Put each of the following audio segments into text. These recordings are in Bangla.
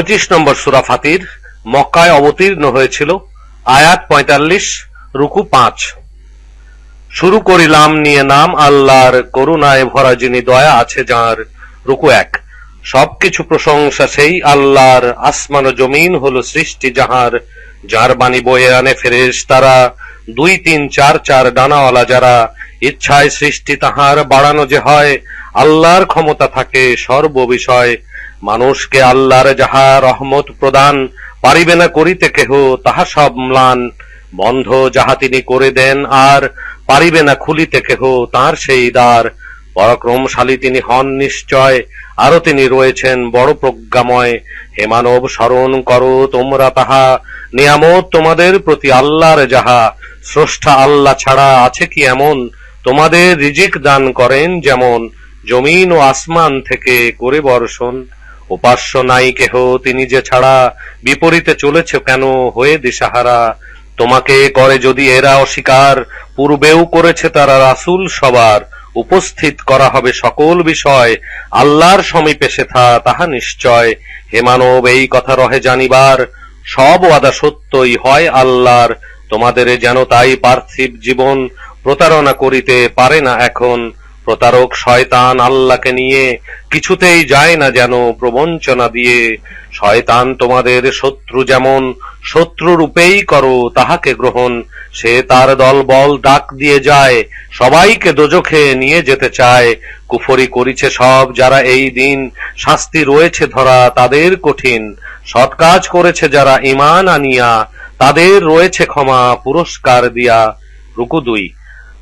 পঁয়ত্রিশ নম্বর সুরা ফাতির মক্কায় অবতীর্ণ হয়েছিল, আয়াত পঁয়তাল্লিশ, রুকু পাঁচ। শুরু করিলাম নিয়ে নাম আল্লাহর করুণায় ভরা যিনি দয়া আছে যার, রুকু এক। সবকিছু প্রশংসা সেই আল্লাহর, আসমান জমিন হলো সৃষ্টি যাহার, যার বাণী বয়ে আনে ফেরেশ তারা, দুই তিন চার চার ডানাওয়ালা যারা, ইচ্ছায় সৃষ্টি তাহার বাড়ানো যে হয়, আল্লাহর ক্ষমতা থাকে সর্ব বিষয় মানুষকে আল্লাহর যাহা রহমত প্রদান পারিবে না করিতে কেহ, তাহা সব ম্লান। বন্ধ যাহা তিনি করে দেন আর পারিবে না খুলিতে কেহ, তার সেই দ্বার। পরাক্রমশালী তিনি হন নিশ্চয় আরও তিনি রয়েছেন বড় প্রজ্ঞাময়। হে মানব, স্মরণ করো তোমরা তাহা। নিয়ামত তোমাদের প্রতি আল্লাহর যাহা। স্রষ্টা আল্লাহ ছাড়া আছে কি এমন? তোমাদের রিজিক দান করেন যেমন, জমিন ও আসমান থেকে করে বর্ষণ। উপাস্য নাই কেহ, তিনি যে ছাড়া বিপরীতে চলেছে কেন? হয়ে দিশাহারা। তোমাকে করে যদি এরা অস্বীকার, পূর্বেও করেছে তারা রাসূল সবার। উপস্থিত করা হবে সকল বিষয়, আল্লাহর সমীপে সেথা তাহা নিশ্চয়। হে মানব, এই কথা রহে জানিবার। সব ওয়াদা সত্যই হয় আল্লাহর। তোমাদের যেন তাই পার্থিব জীবন প্রতারণা করিতে পারে না এখন। প্রতারক শয়তান আল্লাহকে নিয়ে কিছুতেই যায় না যেন প্রবঞ্চনা দিয়ে। শয়তান তোমাদের শত্রু যেমন শত্রু রূপেই করো, তাহাকে গ্রহণ। সে তার দল বল ডাক দিয়ে যায়, সবাইকে দোজখে নিয়ে যেতে চায়। কুফরি করিছে সব যারা এই দিন শাস্তি রয়েছে ধরা তাদের কঠিন। সৎ কাজ করেছে যারা ইমান আনিয়া, তাদের রয়েছে ক্ষমা পুরস্কার দিয়া। রুকু দুই।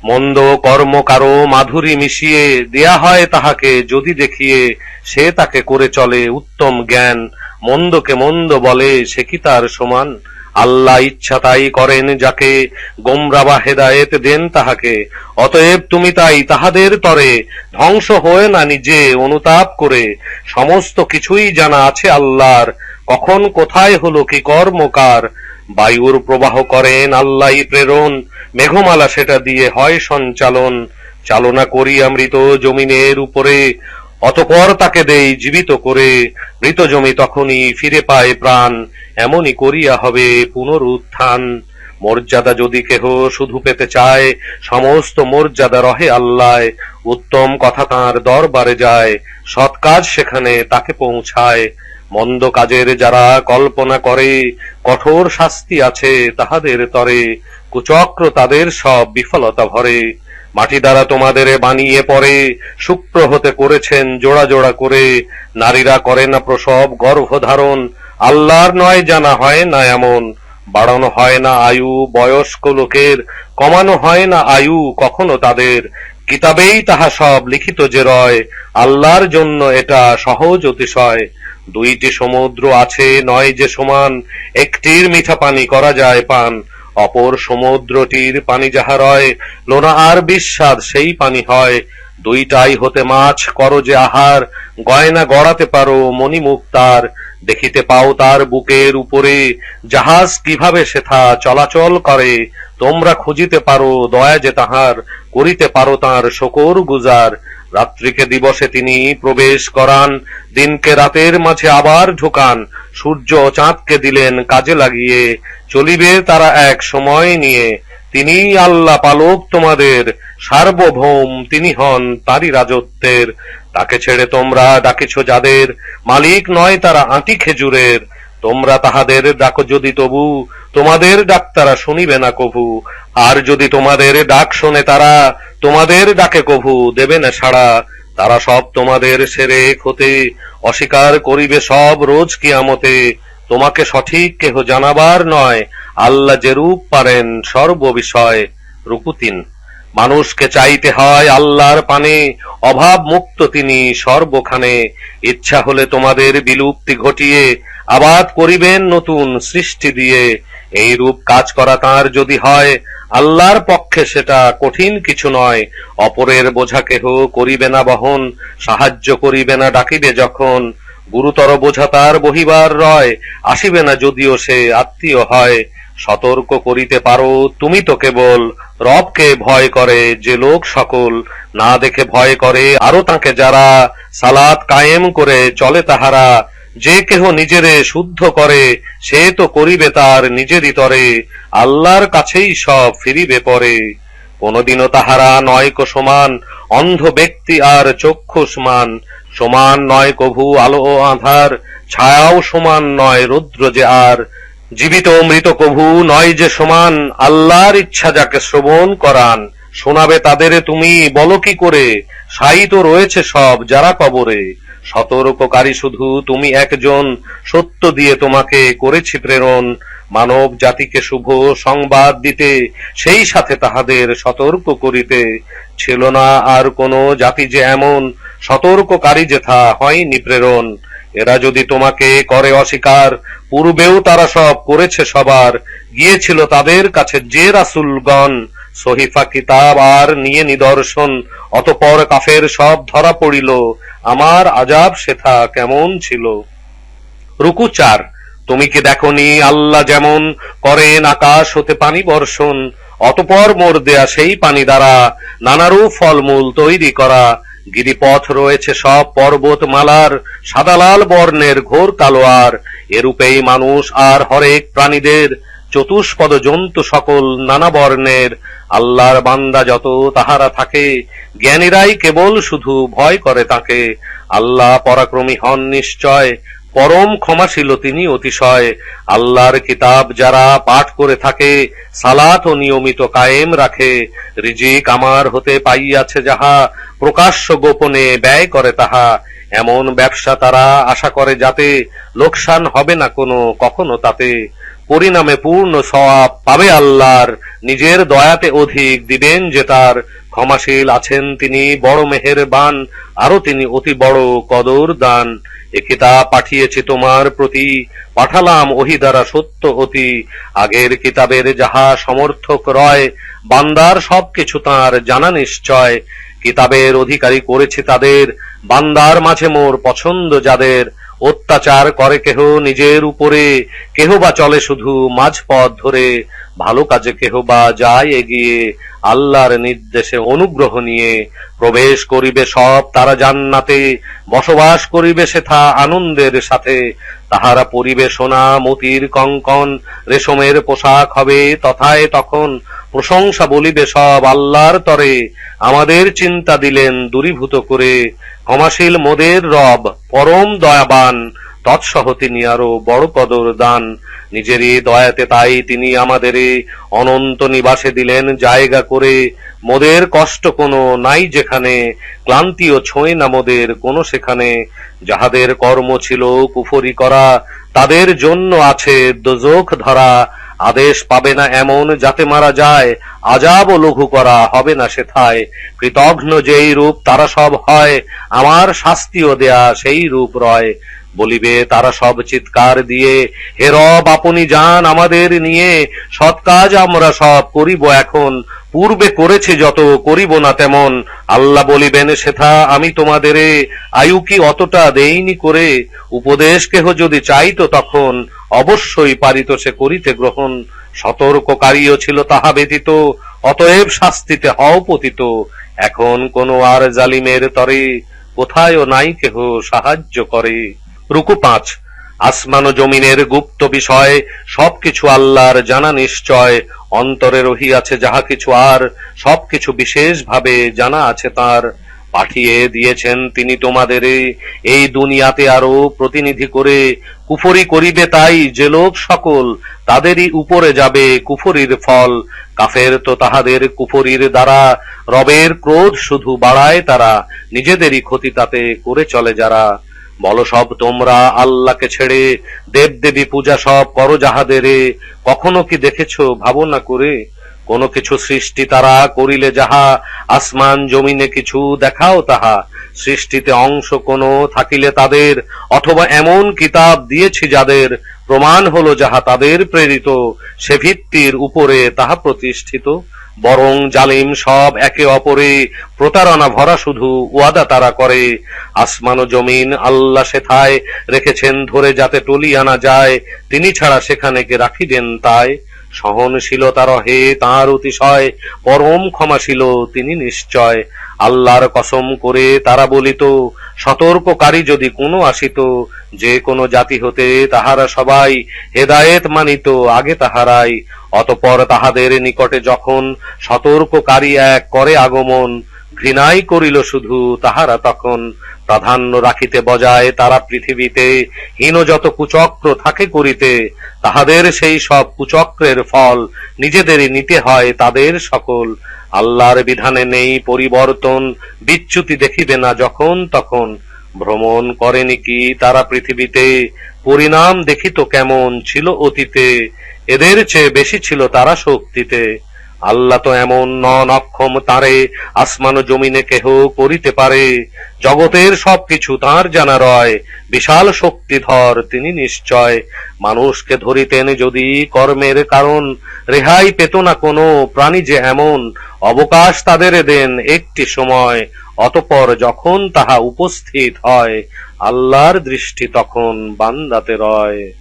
মন্দ কর্ম কারও মাধুরী মিশিয়ে দেয়া হয় তাহাকে, যদি দেখিয়ে সে তাকে করে চলে। উত্তম জ্ঞান মন্দকে মন্দ বলে, সে কি তার সমান? আল্লাহ ইচ্ছা তাই করেন যাকে, গোমরা বা হেদায়েত দেন তাহাকে। অতএব তুমি তাই তাহাদের তরে ধ্বংস হয়ে না নিজে অনুতাপ করে। সমস্ত কিছুই জানা আছে আল্লাহর। কখন কোথায় হলো কি কর্মকার? বায়ুর প্রবাহ করেন, আল্লাহ প্রেরণ। মেঘমালা সেটা দিয়ে হয় সঞ্চালন। চালনা করি মৃত জমিনের উপরে। অতপর তাকে দেই জীবিত করে। মৃত জমি তখনই ফিরে পায় প্রাণ। এমনই করিয়া হবে পুনরুত্থান। মর্যাদা যদি কেহ শুধু পেতে চায়, সমস্ত মর্যাদা রহে আল্লাহ উত্তম কথা তাঁর দরবারে যায়। সৎ কাজ সেখানে তাকে পৌঁছায়। মন্দ কাজের যারা কল্পনা করে, কঠোর শাস্তি আছে তাহাদের তরে, কুচক্র তাদের সব বিফলতা ভরে। মাটি দ্বারা তোমাদের বানিয়ে পরে শুক্র হতে করেছেন জোড়া জোড়া করে। নারীরা করে না প্রসব গর্ভধারণ, আল্লাহর নয় জানা হয় না এমন। বাড়ানো হয় না আয়ু বয়স্ক লোকের, কমানো হয় না আয়ু কখনো তাদের। কিতাবেই তাহা সব লিখিত যে রয়, আল্লাহর জন্য এটা সহজ অতিশয়। দুইটি সমুদ্র আছে, নয় যে সমান। একটির মিঠা পানি করা যায় পান, অপর সমুদ্রটির পানি যাহা রয়, লোনা আর বিস্বাদ সেই পানি হয়। দুইটাই হতে মাছ করো যে আহার, গয়না গড়াতে পারো মণিমুক্তার দেখিতে পাও তার বুকের উপরে, জাহাজ কীভাবে সেথা চলাচল করে, তোমরা খুঁজিতে পারো দয়া যে তাহার, করিতে পারো তার শকর গুজার। রাত্রিকে দিবসে তিনি প্রবেশ করান, দিনকে রাতের মাঝে আবার ঢুকান, সূর্য চাঁদকে দিলেন কাজে লাগিয়ে, চলিবে তারা এক সময় নিয়ে তিনি আল্লাহ পালক তোমাদের, সার্বভৌম তিনি হন তারই রাজত্বের, তাকে ছেড়ে তোমরা ডাকেছ যাদের, মালিক নয় তারা আঁটি খেজুরের তোমরা তাহাদের ডাকো যদি তবু, তোমাদের ডাক তারা শুনিবে না কভু। আর যদি তোমাদের ডাক শোনে তারা, তোমাদের ডাকে কভু, দেবে না সাড়া। তারা সব তোমাদের সেরে ক্ষতে অস্বীকার করিবে সব রোজ কিয়ামতে। তোমাকে সঠিক কেহ জানাবার নয়, আল্লাহ যে রূপ পারেন সর্ববিষয় রুকুতিন মানুষকে চাইতে হয় আল্লাহর পানে অভাব মুক্ত তিনি সর্বখানে। ইচ্ছা হলে তোমাদের বিলুপ্তি ঘটিয়ে আবাদ করিবেন নতুন সৃষ্টি দিয়ে। এই রূপ কাজ করা তার যদি হয়, আল্লাহর পক্ষে সেটা কঠিন কিছু নয়। অপরের বোঝা কেহ করিবে না বহন, সাহায্য করিবে না ডাকিবে যখন। গুরুতর বোঝা তার বহিবার রয়, আসিবে না যদিও সে আত্মীয় হয়। সতর্ক করিতে পারো, তুমি তো কেবল রবকে ভয় করে, যে লোক সকল না দেখে ভয় করে, আরও তাকে যারা সালাত কায়েম করে চলে তাহারা, যে কেহ নিজেরে শুদ্ধ করে, সে তো করিবে তার নিজেরই তরে আল্লাহর কাছেই সব ফিরিবে পরে। কোনদিনও তাহারা নয় কো সমান, অন্ধ ব্যক্তি আর চক্ষু সমান সমান নয় কভু আলো ও আধার, ছায়াও সমান নয় রুদ্র যে আর জীবিত ও মৃত কভু নয় যে সমান, আল্লাহর ইচ্ছা যাকে শ্রবণ করান, শোনাবে তাদের তুমি, বলো কি করে? সাই তো রয়েছে সব যারা কবরে। সতর্ককারী শুধু তুমি একজন, সত্য দিয়ে তোমাকে করেছি প্রেরণ। মানব জাতিকে শুভ সংবাদ দিতে, সেই সাথে তাহাদের সতর্ক করিতে। ছিল না আর কোন জাতি যে এমন, সতর্ককারী যেথা হয়নি প্রেরণ। এরা যদি তোমাকে করে অস্বীকার, পূর্বেও তারা সব করেছে সবার। গিয়েছিল তাদের কাছে যে রাসুলগণ, সহিফা কিতাব আর নিয়ে নিদর্শন, অতপর কাফের সব ধরা পড়িল। আমার আজাব সেথা কেমন ছিল? রুকু চার, তুমি কি দেখনি আল্লাহ যেমন করেন আকাশ হতে পানি বর্ষণ, অতপর মোর দেয়া সেই পানি দ্বারা নানারূপ ফলমূল তৈরি করা। গিরিপথ রয়েছে সব পর্বত মালার সাদালাল বর্ণের ঘোর কালোয়ার। এরূপেই মানুষ আর হরেক প্রাণীদের, চতুষ্পদ জন্তু সকল নানা বর্ণের। আল্লাহর বান্দা যত তাহারা থাকে, জ্ঞানীরাই কেবল শুধু ভয় করে তাকে। আল্লাহ পরাক্রমী হন নিশ্চয়, পরম ক্ষমাশীল তিনি অতিশয়। আল্লাহর কিতাব যারা পাঠ করে থাকে, সালাত ও নিয়মিত কায়েম রাখে। রিজিক আমার হতে পাইয়াছে যাহা প্রকাশ্য গোপনে ব্যয় করে তাহা। এমন ব্যবসা তারা আশা করে যাতে লোকসান হবে না কোনো, কখনো তাতে। পরিণামে পূর্ণ সওয়াব পাবে আল্লাহর। নিজের দয়াতে অধিক দিবেন যে তার ক্ষমাশীল আছেন তিনি। বড় মেহের বান আরও তিনি অতি বড় কদর দান এ কিতাব পাঠিয়েছি তোমার প্রতি। পাঠালাম ওহি দ্বারা সত্য অতি। আগের কিতাবের যাহা সমর্থক রয়, বান্দার সবকিছু তাঁর জানা নিশ্চয়। কিতাবের অধিকারী করেছি তাদের। বান্দার মাঝে মোর পছন্দ যাদের। অত্যাচার করে কেহ নিজের উপরে, কেহ বা চলে শুধু মাঝপথ ধরে। ভালো কাজে কেহ বা যায় এগিয়ে, আল্লাহর নির্দেশে অনুগ্রহ নিয়ে। প্রবেশ করিবে সব তারা জান্নাতে, বসবাস করিবে সেথা আনন্দের সাথে। তাহারা পরিবে সোনা মতির কঙ্কন, রেশমের পোশাক হবে তথায় তখন প্রশংসা বলিবে সব আল্লাহর তরে। আমাদের চিন্তা দিলেন দূরীভূত করে। ক্ষমাশীল মোদের রব, পরম দয়াবান। তৎসহ তিনি আরও বড় কদর দান। নিজেরই দয়াতে তাই তিনি আমাদের অনন্ত নিবাসে দিলেন জায়গা করে। মোদের কষ্ট কোনো নাই যেখানে ক্লান্তিও ছোঁয় না মোদের কোনো সেখানে। যাহাদের কর্ম ছিল কুফরি করা, তাদের জন্য আছে দোজখ ধরা। আদেশ পাবে না এমন যাতে মারা যায়, আজাব ও লঘু করা হবে না সেথায়। কৃতঘ্ন যেই রূপ তারা সব হয়, আমার শাস্তিও দেয়া সেই রূপ রয়। বলিবে, তারা সব চিৎকার দিয়ে, হে রব, আপনি যান আমাদের নিয়ে, সৎ কাজ আমরা সব করিব এখন, পূর্বে করেছে যত, করিব না তেমন। আল্লাহ বলিবেন, সেথা আমি তোমাদের আয়ু কি অতটা দেইনি করে, উপদেশ কেহ যদি চাইতো তখন অবশ্যই পারিত সে করিতে গ্রহণ সতর্ককারীও ছিল তাহা ব্যতীত, অতএব শাস্তিতে হও পতিত। এখন কোন আর জালিমের তরে কোথায়ও নাই কেহ সাহায্য করে। রুকু পাঁচ, আসমান ও জমিনের গুপ্ত বিষয়, সবকিছু আল্লাহর জানা নিশ্চয়, অন্তরে রহিয়াছে যাহা কিছু আর, সবকিছু বিশেষভাবে জানা আছে তার। পাঠিয়ে দিয়েছেন তিনি তোমাদের এই দুনিয়াতে আরও প্রতিনিধি করে। কুফরি করিবে তাই যে লোক সকল তাদেরই উপরে যাবে, কুফরির ফল। কাফের তো তাহাদের কুফরির দ্বারা, রবের ক্রোধ শুধু বাড়ায় তারা, নিজেদেরই ক্ষতি তাতে করে চলে যারা। বলো সব তোমরা আল্লাহকে ছেড়ে দেব দেবী পূজা সব করো যাহাদেরে। কখনো কি দেখেছ ভাবনা করে? কোন কিছু সৃষ্টি তারা করিলে যাহা আসমান জমিনে কিছু দেখাও তাহা। সৃষ্টিতে অংশ কোন থাকিলে তাদের, অথবা এমন কিতাব দিয়েছি যাদের প্রমাণ হলো যাহা তাদের প্রেরিত, সে ভিত্তির উপরে তাহা প্রতিষ্ঠিত। বরং জালিম সব একে অপরে প্রতারণা ভরা শুধু ওয়াদা তারা করে। আসমান ও জমিন আল্লাহ সেথায় রেখেছেন ধরে যাতে টলি আনা যায়, তিনি ছাড়া সেখানে কে রাখিবেন তাই। সহনশীলতা হে তাঁর অতিশয়, পরম ক্ষমাশীল তিনি নিশ্চয়। আল্লাহর কসম করে তারা বলিত, সতর্ককারী যদি কোনো আসিত, যে কোনো জাতি হতে তাহারা সবাই হেদায়েত মানিত, আগে তাহারাই। অতপর তাহাদের নিকটে যখন সতর্ককারী এক করে আগমন ঘৃণাই করিল শুধু তাহারা তখন। প্রাধান্য রাখিতে বজায় তারা পৃথিবীতে, হীন যত কুচক্র থাকে করিতে, তাহাদের সেই সব কুচক্রের ফল নিজেদেরই নিতে হয় তাদের সকল। আল্লাহর বিধানে নেই পরিবর্তন, বিচ্যুতি দেখিবে না যখন তখন। ভ্রমণ করেনি কি তারা পৃথিবীতে? পরিণাম দেখিত কেমন ছিল অতীতে? এদের চেয়ে বেশি ছিল তারা শক্তিতে। আল্লাহ তো এমন নন অক্ষম তারে, আসমান জমিনে কেহ করিতে পারে। জগতের সবকিছু তার জানা রয়, বিশাল শক্তিধর তিনি নিশ্চয়। মানুষকে ধরিতেন যদি কর্মের কারণ, রেহাই পেত না কোনো, প্রাণী যে এমন, অবকাশ তাদের দেন একটি সময়, অতপর যখন তাহা উপস্থিত হয়, আল্লাহর দৃষ্টি তখন বান্দাতে রয়।